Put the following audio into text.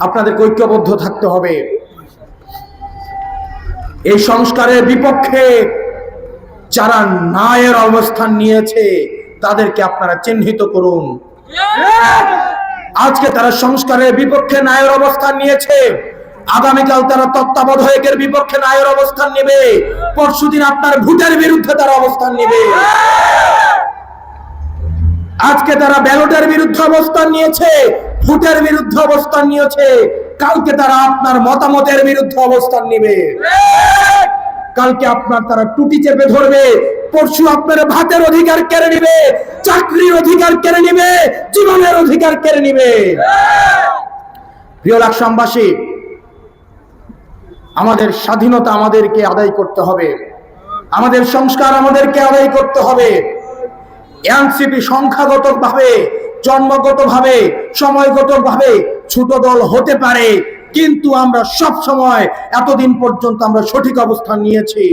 আপনাদেরকে ঐক্যবদ্ধ থাকতে হবে। এই সংস্কারের বিপক্ষে যারা নায়ের অবস্থান নিয়েছে, তাদেরকে আপনারা চিহ্নিত করুন। আজকে তারা সংস্কারের বিপক্ষে নায়ের অবস্থান নিয়েছে। আগামীকাল তারা তত্ত্বাবধায়কের বিপক্ষে নায়ের অবস্থান নেবে। পরশুদিন আপনার ভোটের বিরুদ্ধে তারা অবস্থান নেবে। আজকে তারা ব্যালটের বিরুদ্ধে অবস্থান নিয়েছে। ভোটের বিরুদ্ধে অবস্থান নিয়েছে। কালকে তারা আপনার মতামতের বিরুদ্ধে অবস্থান নেবে। কালকে আপনার তারা টুটি চেপে ধরবে। পরশু আপনার ভাতের অধিকার কেড়ে নিবে, চাকরির অধিকার কেড়ে নিবে, জীবনের অধিকার কেড়ে নিবে। প্রিয় লাকসামবাসী, আমাদের স্বাধীনতা আমাদেরকে আদায় করতে হবে। আমাদের সংস্কার আমাদেরকে আদায় করতে হবে। এনসিপি সংখ্যাগত ভাবে সময়গতভাবে ভাবে সময়গত ভাবে ছোট দল হতে পারে, কিন্তু আমরা সব সময় এতদিন পর্যন্ত আমরা সঠিক অবস্থান নিয়েছি।